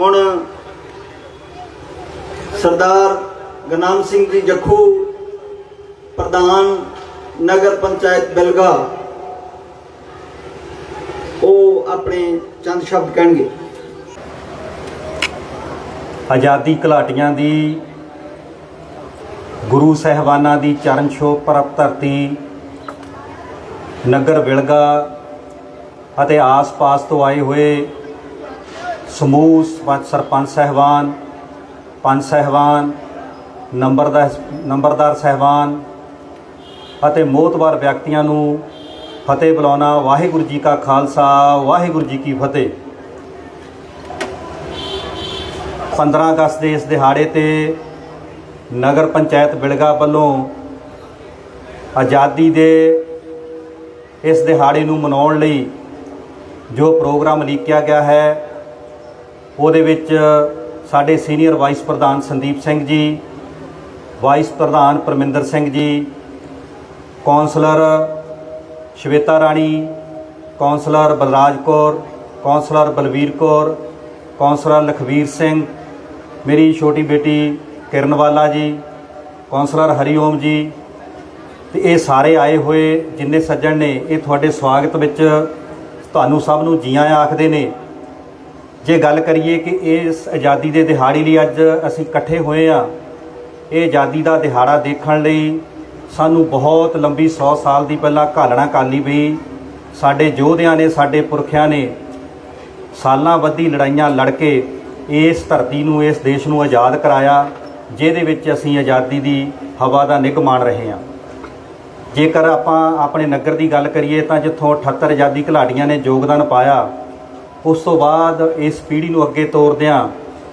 ਹੁਣ ਸਰਦਾਰ ਗਨਾਮ ਸਿੰਘ ਜੀ ਜੱਖੂ, ਪ੍ਰਧਾਨ ਨਗਰ ਪੰਚਾਇਤ ਬਿਲਗਾ, ਉਹ ਆਪਣੇ ਚੰਦ ਸ਼ਬਦ ਕਹਿਣਗੇ। ਆਜ਼ਾਦੀ ਘਲਾਟੀਆਂ ਦੀ, ਗੁਰੂ ਸਹਿਬਾਨਾਂ ਦੀ ਚਰਨ ਛੋਹ ਪ੍ਰਪ ਧਰਤੀ, ਨਗਰ ਵਿਲਗਾ ਅਤੇ ਆਸ-ਪਾਸ ਤੋਂ ਆਏ ਹੋਏ ਸਮੂਹ ਸਰਪੰਚ- ਸਰਪੰਚ ਸਹਿਬਾਨ ਪੰਚ ਸਹਿਬਾਨ ਨੰਬਰਦਾਰ ਨੰਬਰਦਾਰ ਸਹਿਬਾਨ ਅਤੇ ਮੋਹਤਵਾਰ ਵਿਅਕਤੀਆਂ ਨੂੰ ਫਤਿਹ ਬੁਲਾਉਣਾ, ਵਾਹਿਗੁਰੂ ਜੀ ਕਾ ਖਾਲਸਾ, ਵਾਹਿਗੁਰੂ ਜੀ ਕੀ ਫਤਿਹ। 15 ਅਗਸਤ ਦੇ ਇਸ ਦਿਹਾੜੇ ਤੇ ਨਗਰ ਪੰਚਾਇਤ ਬਿਲਗਾ ਵੱਲੋਂ ਆਜ਼ਾਦੀ ਦੇ ਇਸ ਦਿਹਾੜੇ ਨੂੰ ਮਨਾਉਣ ਲਈ ਜੋ ਪ੍ਰੋਗਰਾਮ ਲਿਖਿਆ ਗਿਆ ਹੈ ਉਹਦੇ ਵਿੱਚ ਸਾਡੇ ਸੀਨੀਅਰ ਵਾਈਸ ਪ੍ਰਧਾਨ ਸੰਦੀਪ ਸਿੰਘ ਜੀ, ਵਾਈਸ ਪ੍ਰਧਾਨ Parminder Singh ji, councillor Shweta Rani, councillor Balraj Kaur, councillor Balvir Kaur, councillor Lakhvir Singh, ਮੇਰੀ ਛੋਟੀ ਬੇਟੀ ਕਿਰਨਵਾਲਾ ਜੀ, ਕੌਂਸਲਰ ਹਰੀਓਮ ਜੀ, ਤੇ ਇਹ ਸਾਰੇ ਆਏ ਹੋਏ ਜਿੰਨੇ ਸੱਜਣ ਨੇ, ਇਹ ਤੁਹਾਡੇ ਸਵਾਗਤ ਵਿੱਚ ਤੁਹਾਨੂੰ ਸਭ ਨੂੰ ਜੀਆਂ ਆਖਦੇ ਨੇ। ਜੇ ਗੱਲ ਕਰੀਏ ਕਿ ਇਸ ਆਜ਼ਾਦੀ ਦੇ ਦਿਹਾੜੇ ਲਈ ਅੱਜ ਅਸੀਂ ਇਕੱਠੇ ਹੋਏ ਆ ਇਹ ਆਜ਼ਾਦੀ ਦਾ ਦਿਹਾੜਾ ਦੇਖਣ ਲਈ ਸਾਨੂੰ ਬਹੁਤ ਲੰਬੀ 100 ਸਾਲ ਦੀ ਪਹਿਲਾਂ ਘਾਲਣਾ ਕਾਲੀ ਪਈ। ਸਾਡੇ ਯੋਧਿਆਂ ਨੇ, ਸਾਡੇ ਪੁਰਖਿਆਂ ਨੇ ਸਾਲਾਂ ਬੱਧੀ ਲੜਾਈਆਂ ਲੜ ਕੇ ਇਸ ਧਰਤੀ ਨੂੰ, ਇਸ ਦੇਸ਼ ਨੂੰ ਆਜ਼ਾਦ ਕਰਾਇਆ, ਜਿਹਦੇ ਵਿੱਚ ਅਸੀਂ ਆਜ਼ਾਦੀ ਦੀ ਹਵਾ ਦਾ ਨਿੱਘ ਮਾਣ ਰਹੇ ਹਾਂ। ਜੇਕਰ ਆਪਾਂ ਆਪਣੇ ਨਗਰ ਦੀ ਗੱਲ ਕਰੀਏ ਤਾਂ ਜਿੱਥੋਂ 78 ਆਜ਼ਾਦੀ ਘਲਾੜੀਆਂ ਨੇ ਯੋਗਦਾਨ ਪਾਇਆ ਉਸ ਤੋਂ ਬਾਅਦ ਇਸ ਪੀੜ੍ਹੀ ਨੂੰ ਅੱਗੇ ਤੋਰਦਿਆਂ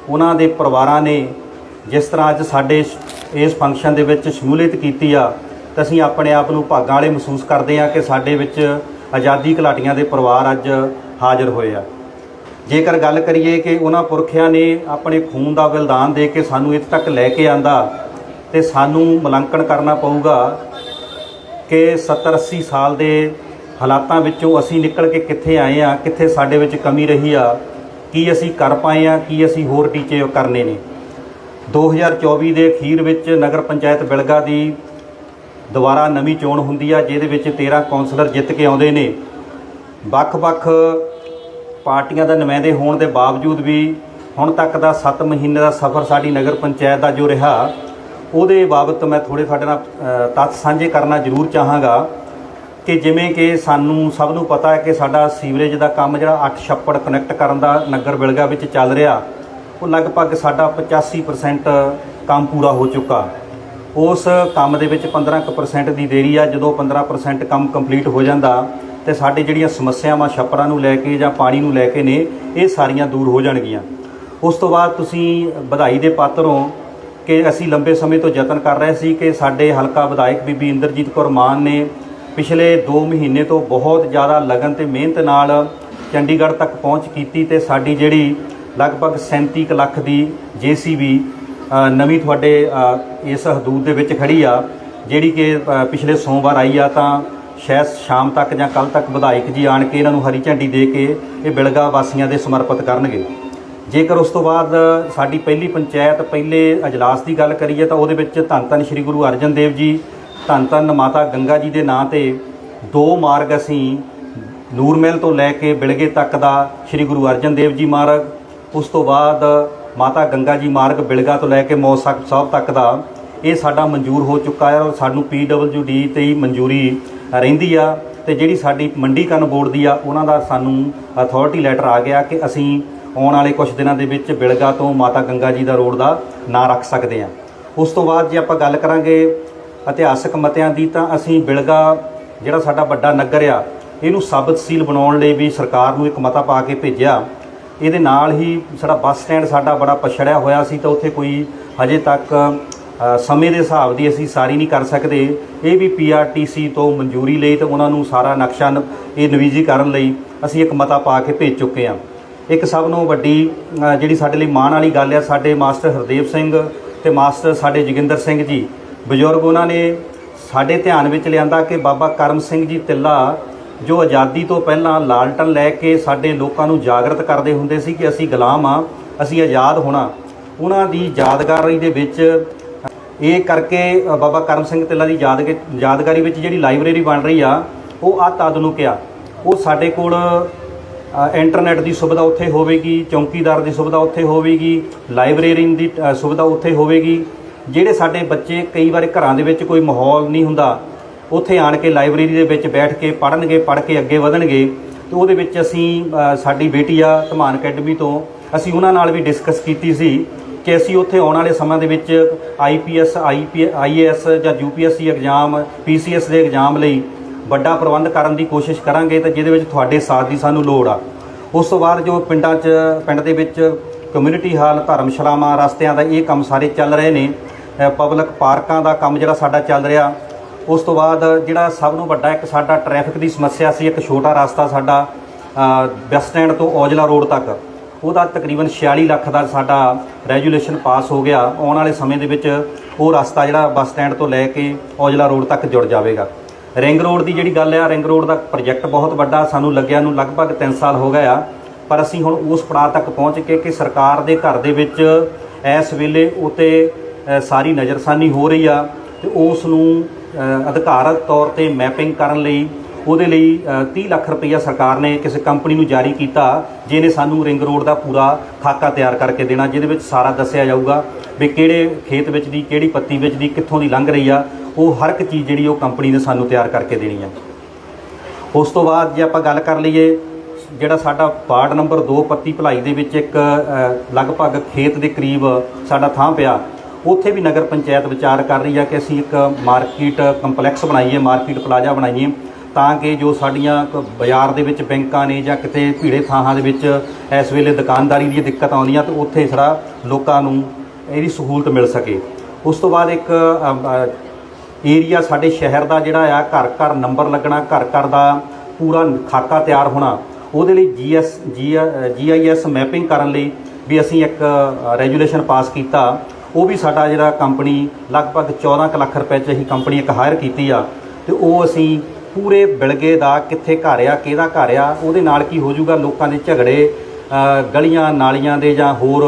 ਉਹਨਾਂ ਦੇ ਪਰਿਵਾਰਾਂ ਨੇ ਜਿਸ ਤਰ੍ਹਾਂ ਅੱਜ ਸਾਡੇ ਇਸ ਫੰਕਸ਼ਨ ਦੇ ਵਿੱਚ ਸ਼ਮੂਲੀਅਤ ਕੀਤੀ ਆ, ਤਾਂ ਅਸੀਂ ਆਪਣੇ ਆਪ ਨੂੰ ਭਾਗਾਂ ਵਾਲੇ ਮਹਿਸੂਸ ਕਰਦੇ ਹਾਂ ਕਿ ਸਾਡੇ ਵਿੱਚ ਆਜ਼ਾਦੀ ਘਲਾਟੀਆਂ ਦੇ ਪਰਿਵਾਰ ਅੱਜ ਹਾਜ਼ਰ ਹੋਏ ਆ। ਜੇਕਰ ਗੱਲ ਕਰੀਏ ਕਿ ਉਹਨਾਂ ਪੁਰਖਿਆਂ ਨੇ ਆਪਣੇ ਖੂਨ ਦਾ ਬਲਿਦਾਨ ਦੇ ਕੇ ਸਾਨੂੰ ਇੱਥੇ ਤੱਕ ਲੈ ਕੇ ਆਂਦਾ, ਤੇ ਸਾਨੂੰ ਮੁਲਾਂਕਣ ਕਰਨਾ ਪਊਗਾ ਕਿ 70 80 ਸਾਲ ਦੇ ਹਾਲਾਤਾਂ ਵਿੱਚੋਂ ਅਸੀਂ ਨਿਕਲ ਕੇ ਕਿੱਥੇ ਆਏ ਆ, ਕਿੱਥੇ ਸਾਡੇ ਵਿੱਚ ਕਮੀ ਰਹੀ ਆ, ਕੀ ਅਸੀਂ ਕਰ ਪਾਏ ਆ, ਕੀ ਅਸੀਂ ਹੋਰ ਟੀਚੇ ਕਰਨੇ ਨੇ। 2024 ਦੇ ਅਖੀਰ ਵਿੱਚ ਨਗਰ ਪੰਚਾਇਤ ਬਿਲਗਾ ਦੀ ਦੁਬਾਰਾ ਨਵੀਂ ਚੋਣ ਹੁੰਦੀ ਆ, ਜਿਹਦੇ ਵਿੱਚ 13 ਕੌਂਸਲਰ ਜਿੱਤ ਕੇ ਆਉਂਦੇ ਨੇ। ਵੱਖ-ਵੱਖ ਪਾਰਟੀਆਂ ਦਾ ਨੁਮਾਇੰਦੇ ਹੋਣ ਦੇ ਬਾਵਜੂਦ ਵੀ ਹੁਣ ਤੱਕ ਦਾ 7 ਮਹੀਨੇ ਦਾ ਸਫ਼ਰ ਸਾਡੀ ਨਗਰ ਪੰਚਾਇਤ ਦਾ ਜੋ ਰਿਹਾ, ਉਹਦੇ ਬਾਬਤ ਮੈਂ ਥੋੜੇ ਤੁਹਾਡੇ ਨਾਲ ਤੱਥ ਸਾਂਝੇ ਕਰਨਾ ਜ਼ਰੂਰ ਚਾਹਾਂਗਾ। ਕਿ ਜਿਵੇਂ ਕਿ ਸਾਨੂੰ ਸਭ ਨੂੰ ਪਤਾ ਹੈ ਕਿ ਸਾਡਾ ਸੀਵਰੇਜ ਦਾ ਕੰਮ ਜਿਹੜਾ 8 ਛੱਪੜ ਕਨੈਕਟ ਕਰਨ ਦਾ ਨਗਰ ਬਿਲਗਾ ਵਿੱਚ ਚੱਲ ਰਿਹਾ, ਉਹ ਲਗਭਗ ਸਾਡਾ 85% ਕੰਮ ਪੂਰਾ ਹੋ ਚੁੱਕਾ। ਉਸ ਕੰਮ ਦੇ ਵਿੱਚ 15% ਦੀ ਦੇਰੀ ਆ, ਜਦੋਂ 15% ਕੰਮ ਕੰਪਲੀਟ ਹੋ ਜਾਂਦਾ ਤੇ ਸਾਡੇ ਜਿਹੜੀਆਂ ਸਮੱਸਿਆਵਾਂ ਛੱਪੜਾਂ ਨੂੰ ਲੈ ਕੇ ਜਾਂ ਪਾਣੀ ਨੂੰ ਲੈ ਕੇ ਨੇ, ਇਹ ਸਾਰੀਆਂ ਦੂਰ ਹੋ ਜਾਣਗੀਆਂ। ਉਸ ਤੋਂ ਬਾਅਦ ਤੁਸੀਂ ਵਧਾਈ ਦੇ ਪਾਤਰ ਹੋ ਕਿ ਅਸੀਂ ਲੰਬੇ ਸਮੇਂ ਤੋਂ ਯਤਨ ਕਰ ਰਹੇ ਸੀ ਕਿ ਸਾਡੇ ਹਲਕਾ ਵਿਧਾਇਕ ਬੀਬੀ ਇੰਦਰਜੀਤ ਕੌਰ ਮਾਨ ਨੇ ਪਿਛਲੇ 2 ਮਹੀਨੇ ਤੋਂ ਬਹੁਤ ਜ਼ਿਆਦਾ ਲਗਨ ਤੇ ਮਿਹਨਤ ਨਾਲ ਚੰਡੀਗੜ੍ਹ ਤੱਕ ਪਹੁੰਚ ਕੀਤੀ ਤੇ ਸਾਡੀ ਜਿਹੜੀ ਲਗਭਗ 37 ਕੁ ਲੱਖ ਦੀ ਜੀਸੀਬੀ ਨਵੀਂ ਤੁਹਾਡੇ ਇਸ ਹਦੂਦ ਦੇ ਵਿੱਚ ਖੜੀ ਆ, ਜਿਹੜੀ ਕਿ ਪਿਛਲੇ ਸੋਮਵਾਰ ਆਈ ਆ ਤਾਂ ਸ਼ਾਇਦ ਸ਼ਾਮ ਤੱਕ ਜਾਂ ਕੱਲ ਤੱਕ ਵਿਧਾਇਕ ਜੀ ਆਣ ਕੇ ਇਹਨਾਂ ਨੂੰ ਹਰੀ ਝੰਡੀ ਦੇ ਕੇ ਇਹ ਬਿਲਗਾ ਵਾਸੀਆਂ ਦੇ ਸਮਰਪਿਤ ਕਰਨਗੇ। ਜੇਕਰ ਉਸ ਤੋਂ ਬਾਅਦ ਸਾਡੀ ਪਹਿਲੀ ਪੰਚਾਇਤ ਪਹਿਲੇ ਅਜਲਾਸ ਦੀ ਗੱਲ ਕਰੀਏ ਤਾਂ ਉਹਦੇ ਵਿੱਚ ਧੰਨ ਧੰਨ ਸ੍ਰੀ ਗੁਰੂ ਅਰਜਨ ਦੇਵ ਜੀ ਧੰਨ ਧੰਨ ਮਾਤਾ ਗੰਗਾ ਜੀ ਦੇ ਨਾਂ ਤੇ ਦੋ ਮਾਰਗ ਅਸੀਂ ਨੂਰਮਹਿਲ ਤੋਂ ਲੈ ਕੇ ਬਿਲਗੇ ਤੱਕ ਦਾ ਸ੍ਰੀ ਗੁਰੂ ਅਰਜਨ ਦੇਵ ਜੀ ਮਾਰਗ, ਉਸ ਤੋਂ ਬਾਅਦ ਮਾਤਾ ਗੰਗਾ ਜੀ ਮਾਰਗ ਬਿਲਗਾ ਤੋਂ ਲੈ ਕੇ ਮੌਸਕ ਸਾਹਿਬ ਤੱਕ ਦਾ, ਇਹ ਸਾਡਾ ਮਨਜ਼ੂਰ ਹੋ ਚੁੱਕਾ ਹੈ ਔਰ ਸਾਨੂੰ ਡੀ ਤੇ ਹੀ ਮਨਜ਼ੂਰੀ ਰਹਿੰਦੀ ਆ ਤੇ ਜਿਹੜੀ ਸਾਡੀ ਮੰਡੀਕਰਨ ਬੋਰਡ ਦੀ ਆ, ਉਹਨਾਂ ਦਾ ਸਾਨੂੰ ਅਥਾਰਟੀ ਲੈਟਰ ਆ ਗਿਆ ਕਿ ਅਸੀਂ ਆਉਣ ਵਾਲੇ ਕੁਝ ਦਿਨਾਂ ਦੇ ਵਿੱਚ ਬਿਲਗਾ ਤੋਂ ਮਾਤਾ ਗੰਗਾ ਜੀ ਦਾ ਰੋਡ ਦਾ ਨਾਂ ਰੱਖ ਸਕਦੇ ਹਾਂ। ਉਸ ਤੋਂ ਬਾਅਦ ਜੇ ਆਪਾਂ ਗੱਲ ਕਰਾਂਗੇ ਇਤਿਹਾਸਕ ਮਤਿਆਂ ਦੀ ਤਾਂ ਅਸੀਂ ਬਿਲਗਾ, ਜਿਹੜਾ ਸਾਡਾ ਵੱਡਾ ਨਗਰ ਆ, ਇਹਨੂੰ ਸਾਬਤ ਸੀਲ ਬਣਾਉਣ ਲਈ ਵੀ ਸਰਕਾਰ ਨੂੰ ਇੱਕ ਮਤਾ ਪਾ ਕੇ ਭੇਜਿਆ। ਇਹਦੇ ਨਾਲ ਹੀ ਸਾਡਾ ਬੱਸ ਸਟੈਂਡ ਸਾਡਾ ਬੜਾ ਪਛੜਿਆ ਹੋਇਆ ਸੀ ਤਾਂ ਉੱਥੇ ਕੋਈ ਹਜੇ ਤੱਕ ਸਮੇਂ ਦੇ ਹਿਸਾਬ ਦੀ ਅਸੀਂ ਸਾਰੀ ਨਹੀਂ ਕਰ ਸਕਦੇ। ਇਹ ਵੀ ਪੀਆਰਟੀਸੀ ਤੋਂ ਮਨਜ਼ੂਰੀ ਲਈ ਤੇ ਉਹਨਾਂ ਨੂੰ ਸਾਰਾ ਨਕਸ਼ਾ ਨ- ਇਹ ਨਵੀਜੀਕਰਨ ਲਈ ਅਸੀਂ ਇੱਕ ਮਤਾ ਪਾ ਕੇ ਭੇਜ ਚੁੱਕੇ ਹਾਂ। ਇੱਕ ਸਭ ਨੂੰ ਵੱਡੀ ਜਿਹੜੀ ਸਾਡੇ ਲਈ ਮਾਣ ਵਾਲੀ ਗੱਲ ਹੈ ਸਾਡੇ ਮਾਸਟਰ ਹਰਦੇਵ ਸਿੰਘ ਤੇ ਮਾਸਟਰ ਸਾਡੇ ਜੋਗਿੰਦਰ ਸਿੰਘ ਜੀ ਬਜ਼ੁਰਗ ਉਹਨਾਂ ਨੇ ਸਾਡੇ ਧਿਆਨ ਵਿੱਚ ਲਿਆਂਦਾ ਕਿ ਬਾਬਾ ਕਰਮ ਸਿੰਘ ਜੀ ਤਿੱਲਾ ਜੋ ਆਜ਼ਾਦੀ ਤੋਂ ਪਹਿਲਾਂ ਲਾਲਟਨ ਲੈ ਕੇ ਸਾਡੇ ਲੋਕਾਂ ਨੂੰ ਜਾਗਰਤ ਕਰਦੇ ਹੁੰਦੇ ਸੀ ਕਿ ਅਸੀਂ ਗੁਲਾਮ ਆ ਅਸੀਂ ਆਜ਼ਾਦ ਹੋਣਾ ਉਹਨਾਂ ਦੀ ਯਾਦਗਾਰੀ ਦੇ ਵਿੱਚ ਇਹ ਕਰਕੇ ਬਾਬਾ ਕਰਮ ਸਿੰਘ ਤਿੱਲਾ ਦੀ ਯਾਦਗ ਯਾਦਗਾਰੀ ਵਿੱਚ ਜਿਹੜੀ ਲਾਇਬ੍ਰੇਰੀ ਬਣ ਰਹੀ ਆ ਉਹ ਅਤ ਆਧੁਨਿਕ ਆ ਉਹ ਸਾਡੇ ਕੋਲ ਅ, ਇੰਟਰਨੈਟ ਦੀ ਸੁਵਿਧਾ ਉੱਥੇ ਹੋਵੇਗੀ ਚੌਂਕੀਦਾਰ ਦੀ ਸੁਵਿਧਾ ਉੱਥੇ ਹੋਵੇਗੀ ਲਾਇਬ੍ਰੇਰੀ ਦੀ ਅ, ਸੁਵਿਧਾ ਉੱਥੇ ਹੋਵੇਗੀ। ਜਿਹੜੇ ਸਾਡੇ ਬੱਚੇ ਕਈ ਵਾਰ ਘਰਾਂ ਦੇ ਵਿੱਚ ਕੋਈ ਮਾਹੌਲ ਨਹੀਂ ਹੁੰਦਾ, ਉੱਥੇ ਆਣ ਕੇ ਲਾਇਬ੍ਰੇਰੀ ਦੇ ਵਿੱਚ ਬੈਠ ਕੇ ਪੜ੍ਹਨਗੇ, ਪੜ੍ਹ ਕੇ ਅੱਗੇ ਵਧਣਗੇ, ਤੇ ਉਹਦੇ ਵਿੱਚ ਅਸੀਂ ਸਾਡੀ ਬੇਟੀ ਆ ਧਮਾਨ ਅਕੈਡਮੀ ਤੋਂ, ਅਸੀਂ ਉਹਨਾਂ ਨਾਲ ਵੀ ਡਿਸਕਸ ਕੀਤੀ ਸੀ ਕਿ ਅਸੀਂ ਉੱਥੇ ਆਉਣ ਵਾਲੇ ਸਮਾਂ ਦੇ ਵਿੱਚ ਆਈਪੀਐਸ ਆਈਏਐਸ ਜਾਂ ਯੂਪੀਐਸਸੀ ਐਗਜ਼ਾਮ ਪੀਸੀਐਸ ਦੇ ਐਗਜ਼ਾਮ ਲਈ ਵੱਡਾ ਪ੍ਰਬੰਧ ਕਰਨ ਦੀ ਕੋਸ਼ਿਸ਼ ਕਰਾਂਗੇ ਤੇ ਜਿਹਦੇ ਵਿੱਚ ਤੁਹਾਡੇ ਸਾਥ ਦੀ ਸਾਨੂੰ ਲੋੜ ਆ। ਉਸ ਤੋਂ ਬਾਅਦ ਜੋ ਪਿੰਡਾਂ 'ਚ, ਪਿੰਡ ਦੇ ਵਿੱਚ ਕਮਿਊਨਿਟੀ ਹਾਲ ਧਰਮਸ਼ਾਲਾਵਾਂ, ਰਸਤਿਆਂ ਦਾ ਇਹ ਕੰਮ ਸਾਰੇ ਚੱਲ ਰਹੇ ਨੇ। ਪਬਲਿਕ ਪਾਰਕਾਂ ਦਾ ਕੰਮ ਜਿਹੜਾ ਸਾਡਾ ਚੱਲ ਰਿਹਾ, ਉਸ ਤੋਂ ਬਾਅਦ ਜਿਹੜਾ ਸਭ ਨੂੰ ਵੱਡਾ ਇੱਕ ਸਾਡਾ ਟ੍ਰੈਫਿਕ ਦੀ ਸਮੱਸਿਆ ਸੀ, ਇੱਕ ਛੋਟਾ ਰਸਤਾ ਸਾਡਾ ਬੱਸ ਸਟੈਂਡ ਤੋਂ ਔਜਲਾ ਰੋਡ ਤੱਕ। ਉਹਦਾ ਤਕਰੀਬਨ 46 ਲੱਖ ਦਾ ਸਾਡਾ ਰੈਜੂਲੇਸ਼ਨ ਪਾਸ ਹੋ ਗਿਆ। ਆਉਣ ਵਾਲੇ ਸਮੇਂ ਦੇ ਵਿੱਚ ਉਹ ਰਸਤਾ ਜਿਹੜਾ ਬੱਸ ਸਟੈਂਡ ਤੋਂ ਲੈ ਕੇ ਔਜਲਾ ਰੋਡ ਤੱਕ ਜੁੜ ਜਾਵੇਗਾ। ਰਿੰਗ ਰੋਡ ਦੀ ਜਿਹੜੀ ਗੱਲ ਆ ਰਿੰਗ ਰੋਡ ਦਾ ਪ੍ਰੋਜੈਕਟ ਬਹੁਤ ਵੱਡਾ, ਸਾਨੂੰ ਲੱਗਿਆ ਨੂੰ ਲਗਭਗ 3 ਸਾਲ ਹੋ ਗਏ ਆ। ਪਰ ਅਸੀਂ ਹੁਣ ਉਸ ਪੜਾਅ ਤੱਕ ਪਹੁੰਚ ਕੇ ਕਿ ਸਰਕਾਰ ਦੇ ਘਰ ਦੇ ਵਿੱਚ ਇਸ ਵੇਲੇ ਉਤੇ ਅ, ਸਾਰੀ ਨਜ਼ਰਸਾਨੀ ਹੋ ਰਹੀ ਆ ਤੇ ਉਸ ਨੂੰ ਅ, ਅਧਿਕਾਰਤ ਤੌਰ ਤੇ ਮੈਪਿੰਗ ਕਰਨ ਲਈ ਉਹਦੇ ਲਈ ਅ, 30 ਲੱਖ ਰੁਪਈਆ ਸਰਕਾਰ ਨੇ ਕਿਸੇ ਕੰਪਨੀ ਨੂੰ ਜਾਰੀ ਕੀਤਾ ਜਿਹਨੇ ਸਾਨੂੰ ਰਿੰਗ ਰੋਡ ਦਾ ਪੂਰਾ ਖਾਕਾ ਤਿਆਰ ਕਰਕੇ ਦੇਣਾ ਜਿਹਦੇ ਵਿੱਚ ਸਾਰਾ ਦੱਸਿਆ ਜਾਊਗਾ ਵੀ ਕਿਹੜੇ ਖੇਤ ਵਿੱਚ ਦੀ ਕਿਹੜੀ ਪੱਤੀ ਵਿੱਚ ਦੀ ਕਿੱਥੋਂ ਦੀ ਲੰਘ ਰਹੀ ਆ। ਉਹ ਹਰ ਇੱਕ ਚੀਜ਼ ਜਿਹੜੀ ਉਹ ਕੰਪਨੀ ਨੇ ਸਾਨੂੰ ਤਿਆਰ ਕਰਕੇ ਦੇਣੀ ਆ। ਉਸ ਤੋਂ ਬਾਅਦ ਜੇ ਆਪਾਂ ਗੱਲ ਕਰ ਲਈਏ ਜਿਹੜਾ ਸਾਡਾ ਵਾਰਡ ਨੰਬਰ 2 ਪੱਤੀ ਭਲਾਈ ਦੇ ਵਿੱਚ ਇੱਕ ਲਗਭਗ ਖੇਤ ਦੇ ਕਰੀਬ ਸਾਡਾ ਥਾਂ ਪਿਆ, ਉੱਥੇ ਵੀ ਨਗਰ ਪੰਚਾਇਤ ਵਿਚਾਰ ਕਰ ਰਹੀ ਆ ਕਿ ਅਸੀਂ ਇੱਕ ਮਾਰਕੀਟ ਕੰਪਲੈਕਸ ਬਣਾਈਏ, ਮਾਰਕੀਟ ਪਲਾਜ਼ਾ ਬਣਾਈਏ, ਤਾਂ ਕਿ ਜੋ ਸਾਡੀਆਂ ਕ- ਬਾਜ਼ਾਰ ਦੇ ਵਿੱਚ ਬੈਂਕਾਂ ਨੇ ਜਾਂ ਕਿਤੇ ਭੀੜੇ ਥਾਂਾਂ ਦੇ ਵਿੱਚ ਇਸ ਵੇਲੇ ਦੁਕਾਨਦਾਰੀ ਦੀ ਦਿੱਕਤ ਆਉਂਦੀਆਂ, ਤੇ ਉੱਥੇ ਥੋੜ੍ਹਾ ਲੋਕਾਂ ਨੂੰ ਇਹਦੀ ਸਹੂਲਤ ਮਿਲ ਸਕੇ। ਉਸ ਤੋਂ ਬਾਅਦ ਇੱਕ ਏਰੀਆ ਸਾਡੇ ਸ਼ਹਿਰ ਦਾ ਜਿਹੜਾ ਆ, ਘਰ ਘਰ ਨੰਬਰ ਲੱਗਣਾ, ਘਰ ਘਰ ਦਾ ਪੂਰਾ ਖਾਕਾ ਤਿਆਰ ਹੋਣਾ ਉਹਦੇ ਲਈ ਜੀਐਸ ਜੀਆਈਐਸ ਮੈਪਿੰਗ ਕਰਨ ਲਈ ਵੀ ਅਸੀਂ ਇੱਕ ਰੈਜੂਲੇਸ਼ਨ ਪਾਸ ਕੀਤਾ। ਉਹ ਵੀ ਸਾਡਾ ਜਿਹੜਾ ਕੰਪਨੀ ਲਗਭਗ 14 ਕੁ ਲੱਖ ਰੁਪਏ 'ਚ ਅਸੀਂ ਕੰਪਨੀ ਇੱਕ ਹਾਇਰ ਕੀਤੀ ਆ। ਤੇ ਉਹ ਅਸੀਂ ਪੂਰੇ ਬਿਲਗੇ ਦਾ ਕਿੱਥੇ ਘਰ ਆ, ਕਿਹਦਾ ਘਰ ਆ, ਉਹਦੇ ਨਾਲ ਕੀ ਹੋ ਜਾਊਗਾ ਲੋਕਾਂ ਦੇ ਝਗੜੇ ਗਲੀਆਂ ਨਾਲੀਆਂ ਦੇ ਜਾਂ ਹੋਰ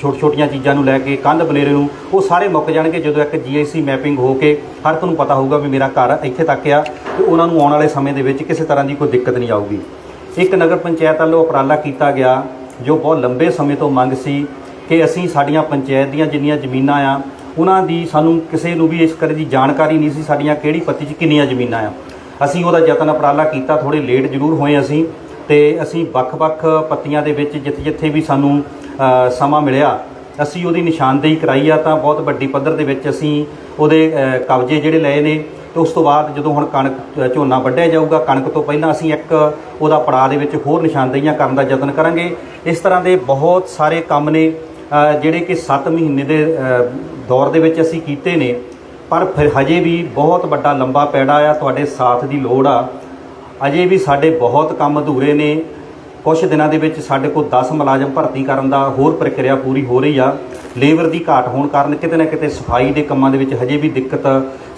ਛੋਟ ਛੋਟੀਆਂ ਚੀਜ਼ਾਂ ਨੂੰ ਲੈ ਕੇ, ਕੰਧ ਬਨੇਰੇ ਨੂੰ, ਉਹ ਸਾਰੇ ਮੁੱਕ ਜਾਣਗੇ ਜਦੋਂ ਇੱਕ ਜੀਆਈਸੀ ਮੈਪਿੰਗ ਹੋ ਕੇ ਹਰ ਇੱਕ ਨੂੰ ਪਤਾ ਹੋਊਗਾ ਵੀ ਮੇਰਾ ਘਰ ਇੱਥੇ ਤੱਕ ਆ ਤੇ ਉਹਨਾਂ ਨੂੰ ਆਉਣ ਵਾਲੇ ਸਮੇਂ ਦੇ ਵਿੱਚ ਕਿਸੇ ਤਰ੍ਹਾਂ ਦੀ ਕੋਈ ਦਿੱਕਤ ਨਹੀਂ ਆਊਗੀ। ਇੱਕ ਨਗਰ ਪੰਚਾਇਤ ਵੱਲੋਂ ਉਪਰਾਲਾ ਕੀਤਾ ਗਿਆ, ਜੋ ਬਹੁਤ ਲੰਬੇ ਸਮੇਂ ਤੋਂ ਮੰਗ ਸੀ ਕਿ ਅਸੀਂ ਸਾਡੀਆਂ ਪੰਚਾਇਤ ਦੀਆਂ ਜਿੰਨੀਆਂ ਜ਼ਮੀਨਾਂ ਆ, ਉਹਨਾਂ ਦੀ ਸਾਨੂੰ ਕਿਸੇ ਨੂੰ ਵੀ ਇਸ ਕਰੇ ਦੀ ਜਾਣਕਾਰੀ ਨਹੀਂ ਸੀ ਸਾਡੀਆਂ ਕਿਹੜੀ ਪੱਤੀ 'ਚ ਕਿੰਨੀਆਂ ਜ਼ਮੀਨਾਂ ਆ। ਅਸੀਂ ਉਹਦਾ ਯਤਨ ਉਪਰਾਲਾ ਕੀਤਾ ਥੋੜੇ ਲੇਟ ਜ਼ਰੂਰ ਹੋਏ ਅਸੀਂ ਤੇ ਅਸੀਂ ਵੱਖ-ਵੱਖ ਪੱਤੀਆਂ ਦੇ ਵਿੱਚ ਜਿੱਥੇ-ਜਿੱਥੇ ਵੀ ਸਾਨੂੰ ਸਮਾਂ ਮਿਲਿਆ, ਅਸੀਂ ਉਹਦੀ ਨਿਸ਼ਾਨਦੇਹੀ ਕਰਾਈ ਆ ਤਾਂ ਬਹੁਤ ਵੱਡੀ ਪੱਧਰ ਦੇ ਵਿੱਚ ਅਸੀਂ ਉਹਦੇ ਕਬਜ਼ੇ ਜਿਹੜੇ ਲਏ ਨੇ। ਤੇ ਉਸ ਤੋਂ ਬਾਅਦ ਜਦੋਂ ਹੁਣ ਕਣਕ ਝੋਨਾ ਵੱਢਿਆ ਜਾਊਗਾ, ਕਣਕ ਤੋਂ ਪਹਿਲਾਂ ਅਸੀਂ ਇੱਕ ਉਹਦਾ ਪੜਾਅ ਦੇ ਵਿੱਚ ਹੋਰ ਨਿਸ਼ਾਨਦੇਹੀਆਂ ਕਰਨ ਦਾ ਯਤਨ ਕਰਾਂਗੇ। ਇਸ ਤਰ੍ਹਾਂ ਦੇ ਬਹੁਤ ਸਾਰੇ ਕੰਮ ਨੇ ਜਿਹੜੇ ਕਿ 7 ਮਹੀਨੇ ਦੇ ਦੌਰ ਦੇ ਵਿੱਚ ਅਸੀਂ ਕੀਤੇ ਨੇ। ਪਰ ਫਿਰ ਹਜੇ ਵੀ ਬਹੁਤ ਵੱਡਾ ਲੰਬਾ ਪੈੜਾ ਆ, ਤੁਹਾਡੇ ਸਾਥ ਦੀ ਲੋੜ ਆ। ਅਜੇ ਵੀ ਸਾਡੇ ਬਹੁਤ ਕੰਮ ਅਧੂਰੇ ਨੇ। ਕੁਝ ਦਿਨਾਂ ਦੇ ਵਿੱਚ ਸਾਡੇ ਕੋਲ 10 ਮੁਲਾਜ਼ਮ ਭਰਤੀ ਕਰਨ ਦਾ ਹੋਰ ਪ੍ਰਕਿਰਿਆ ਪੂਰੀ ਹੋ ਰਹੀ ਆ। ਲੇਬਰ ਦੀ ਘਾਟ ਹੋਣ ਕਾਰਨ ਕਿਤੇ ਨਾ ਕਿਤੇ ਸਫ਼ਾਈ ਦੇ ਕੰਮਾਂ ਦੇ ਵਿੱਚ ਹਜੇ ਵੀ ਦਿੱਕਤ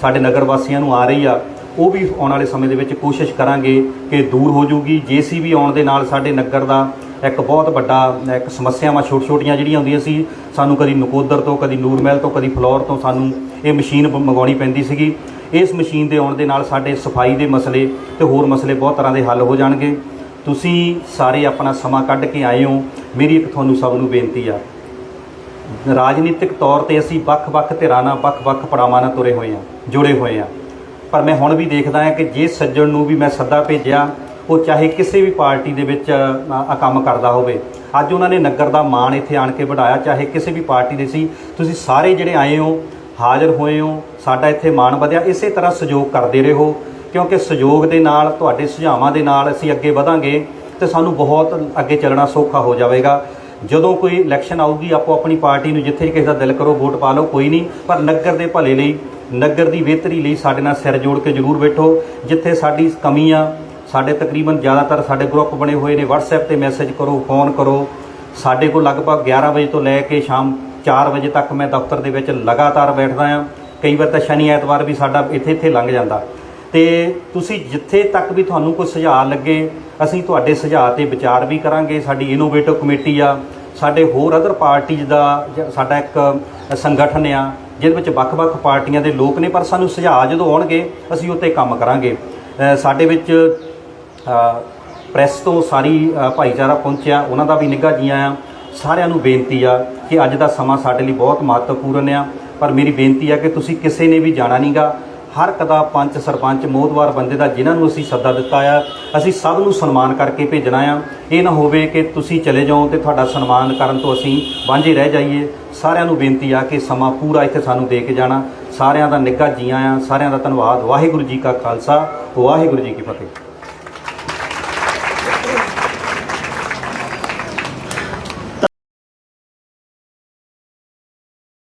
ਸਾਡੇ ਨਗਰ ਵਾਸੀਆਂ ਨੂੰ ਆ ਰਹੀ ਆ। ਉਹ ਵੀ ਆਉਣ ਵਾਲੇ ਸਮੇਂ ਦੇ ਵਿੱਚ ਕੋਸ਼ਿਸ਼ ਕਰਾਂਗੇ ਕਿ ਦੂਰ ਹੋ ਜੂਗੀ ਜੀਸੀਬੀ ਆਉਣ ਦੇ ਨਾਲ ਸਾਡੇ ਨਗਰ ਦਾ ਇੱਕ ਬਹੁਤ ਵੱਡਾ ਇੱਕ ਸਮੱਸਿਆਵਾਂ ਛੋਟ ਛੋਟੀਆਂ ਜਿਹੜੀਆਂ ਹੁੰਦੀਆਂ ਸੀ, ਸਾਨੂੰ ਕਦੀ ਨਕੋਦਰ ਤੋਂ, ਕਦੀ ਨੂਰਮਹਿਲ ਤੋਂ, ਕਦੀ ਫਲੋਰ ਤੋਂ ਸਾਨੂੰ ਇਹ ਮਸ਼ੀਨ ਬ- ਮੰਗਵਾਉਣੀ ਪੈਂਦੀ ਸੀਗੀ। ਇਸ ਮਸ਼ੀਨ ਦੇ ਆਉਣ ਦੇ ਨਾਲ ਸਾਡੇ ਸਫ਼ਾਈ ਦੇ ਮਸਲੇ ਤੇ ਹੋਰ ਮਸਲੇ ਬਹੁਤ ਤਰ੍ਹਾਂ ਦੇ ਹੱਲ ਹੋ ਜਾਣਗੇ। ਤੁਸੀਂ ਸਾਰੇ ਆਪਣਾ ਸਮਾਂ ਕੱਢ ਕੇ ਆਏ ਹੋ ਮੇਰੀ ਇੱਕ ਤੁਹਾਨੂੰ ਸਭ ਨੂੰ ਬੇਨਤੀ ਆ। ਰਾਜਨੀਤਿਕ ਤੌਰ ਤੇ ਅਸੀਂ ਵੱਖ-ਵੱਖ ਧਿਰਾਂ ਨਾਲ ਵੱਖ-ਵੱਖ ਪੜਾਵਾਂ ਨਾਲ ਤੁਰੇ ਹੋਏ ਆ, ਜੁੜੇ ਹੋਏ ਆ। ਪਰ ਮੈਂ ਹੁਣ ਵੀ ਦੇਖਦਾ ਹਾਂ ਕਿ ਜੇ ਸੱਜਣ ਨੂੰ ਵੀ ਮੈਂ ਸੱਦਾ ਭੇਜਿਆ, ਉਹ ਚਾਹੇ ਕਿਸੇ ਵੀ ਪਾਰਟੀ ਦੇ ਵਿੱਚ ਕੰਮ ਕਰਦਾ ਹੋਵੇ। ਅੱਜ ਉਹਨਾਂ ਨੇ ਨਗਰ ਦਾ ਮਾਣ ਇੱਥੇ ਆਣ ਕੇ ਵਧਾਇਆ ਚਾਹੇ ਕਿਸੇ ਵੀ ਪਾਰਟੀ ਦੇ ਸੀ। ਤੁਸੀਂ ਸਾਰੇ ਜਿਹੜੇ ਆਏ ਹੋ, ਹਾਜ਼ਰ ਹੋਏ ਹੋ, ਸਾਡਾ ਇੱਥੇ ਮਾਣ ਵਧਿਆ। ਇਸੇ ਤਰ੍ਹਾਂ ਸਹਿਯੋਗ ਕਰਦੇ ਰਹੋ। ਕਿਉਂਕਿ ਸਹਿਯੋਗ ਦੇ ਨਾਲ, ਤੁਹਾਡੇ ਸੁਝਾਵਾਂ ਦੇ ਨਾਲ ਅਸੀਂ ਅੱਗੇ ਵਧਾਂਗੇ ਤੇ ਸਾਨੂੰ ਬਹੁਤ ਅੱਗੇ ਚੱਲਣਾ ਸੌਖਾ ਹੋ ਜਾਵੇਗਾ। ਜਦੋਂ ਕੋਈ ਇਲੈਕਸ਼ਨ ਆਊਗੀ, ਆਪੋ ਆਪਣੀ ਪਾਰਟੀ ਨੂੰ ਜਿੱਥੇ ਕਿਸੇ ਦਾ ਦਿਲ ਕਰੋ ਵੋਟ ਪਾ ਲਓ, ਕੋਈ ਨਹੀਂ। ਪਰ ਨਗਰ ਦੇ ਭਲੇ ਲਈ, ਨਗਰ ਦੀ ਬਿਹਤਰੀ ਲਈ ਸਾਡੇ ਨਾਲ ਸਿਰ ਜੋੜ ਕੇ ਜ਼ਰੂਰ ਬੈਠੋ। ਜਿੱਥੇ ਸਾਡੀ ਕਮੀ ਆ ਸਾਡੇ ਤਕਰੀਬਨ ਜ਼ਿਆਦਾਤਰ ਸਾਡੇ ਗਰੁੱਪ ਬਣੇ ਹੋਏ ਨੇ, WhatsApp ਤੇ ਮੈਸੇਜ ਕਰੋ ਫੋਨ ਕਰੋ। ਸਾਡੇ ਕੋਲ ਲਗਭਗ 11 ਵਜੇ ਤੋਂ ਲੈ ਕੇ ਸ਼ਾਮ 4 ਵਜੇ ਤੱਕ ਮੈਂ ਦਫ਼ਤਰ ਦੇ ਵਿੱਚ ਲਗਾਤਾਰ ਬੈਠਦਾ ਆ ਕਈ ਵਾਰ ਤਾਂ ਸ਼ਨੀ ਐਤਵਾਰ ਵੀ ਸਾਡਾ ਇੱਥੇ ਇੱਥੇ ਲੰਘ ਜਾਂਦਾ। ਤੇ ਤੁਸੀਂ ਜਿੱਥੇ ਤੱਕ ਵੀ ਤੁਹਾਨੂੰ ਕੋਈ ਸੁਝਾਅ ਲੱਗੇ ਅਸੀਂ ਤੁਹਾਡੇ ਸੁਝਾਅ ਤੇ ਵਿਚਾਰ ਵੀ ਕਰਾਂਗੇ। ਸਾਡੀ ਇਨੋਵੇਟਿਵ ਕਮੇਟੀ ਆ ਸਾਡੇ ਹੋਰ ਅਦਰ ਪਾਰਟੀਜ਼ ਦਾ ਸਾਡਾ ਇੱਕ ਸੰਗਠਨ ਆ ਜਿਹਦੇ ਵਿੱਚ ਵੱਖ-ਵੱਖ ਪਾਰਟੀਆਂ ਦੇ ਲੋਕ ਨੇ ਪਰ ਸਾਨੂੰ ਸੁਝਾਅ ਜਦੋਂ ਆਉਣਗੇ ਅਸੀਂ ਉੱਤੇ ਕੰਮ ਕਰਾਂਗੇ। ਸਾਡੇ ਵਿੱਚ ਅ, ਪ੍ਰੈਸ ਤੋਂ ਸਾਰੀ ਭਾਈਚਾਰਾ ਪਹੁੰਚਿਆ ਉਹਨਾਂ ਦਾ ਵੀ ਨਿੱਘਾ ਜੀ ਆਇਆਂ ਸਾਰਿਆਂ ਨੂੰ ਬੇਨਤੀ ਆ ਕਿ ਅੱਜ ਦਾ ਸਮਾਂ ਸਾਡੇ ਲਈ ਬਹੁਤ ਮਹੱਤਵਪੂਰਨ ਆ। ਪਰ ਮੇਰੀ ਬੇਨਤੀ ਆ ਕਿ ਤੁਸੀਂ ਕਿਸੇ ਨੇ ਵੀ ਜਾਣਾ ਨਹੀਂਗਾ ਹਰ ਕਦਾ ਪੰਚ ਸਰਪੰਚ ਮੋਦਵਾਰ ਬੰਦੇ ਦਾ ਜਿਨ੍ਹਾਂ ਨੂੰ ਅਸੀਂ ਸੱਦਾ ਦਿੱਤਾ ਆ, ਅਸੀਂ ਸਭ ਨੂੰ ਸਨਮਾਨ ਕਰਕੇ ਭੇਜਣਾ ਆ। ਇਹ ਨਾ ਹੋਵੇ ਕਿ ਤੁਸੀਂ ਚਲੇ ਜਾਓ ਤੇ ਤੁਹਾਡਾ ਸਨਮਾਨ ਕਰਨ ਤੋਂ ਅਸੀਂ ਵਾਂਝੇ ਰਹਿ ਜਾਈਏ। ਸਾਰਿਆਂ ਨੂੰ ਬੇਨਤੀ ਆ ਕਿ ਸਮਾਂ ਪੂਰਾ ਇੱਥੇ ਸਾਨੂੰ ਦੇ ਕੇ ਜਾਣਾ। ਸਾਰਿਆਂ ਦਾ ਨਿੱਘਾ ਜੀਆਂ ਆ। ਸਾਰਿਆਂ ਦਾ ਧੰਨਵਾਦ। ਵਾਹਿਗੁਰੂ ਜੀ ਕਾ ਖਾਲਸਾ। ਵਾਹਿਗੁਰੂ ਜੀ ਕੀ ਫਤਿਹ।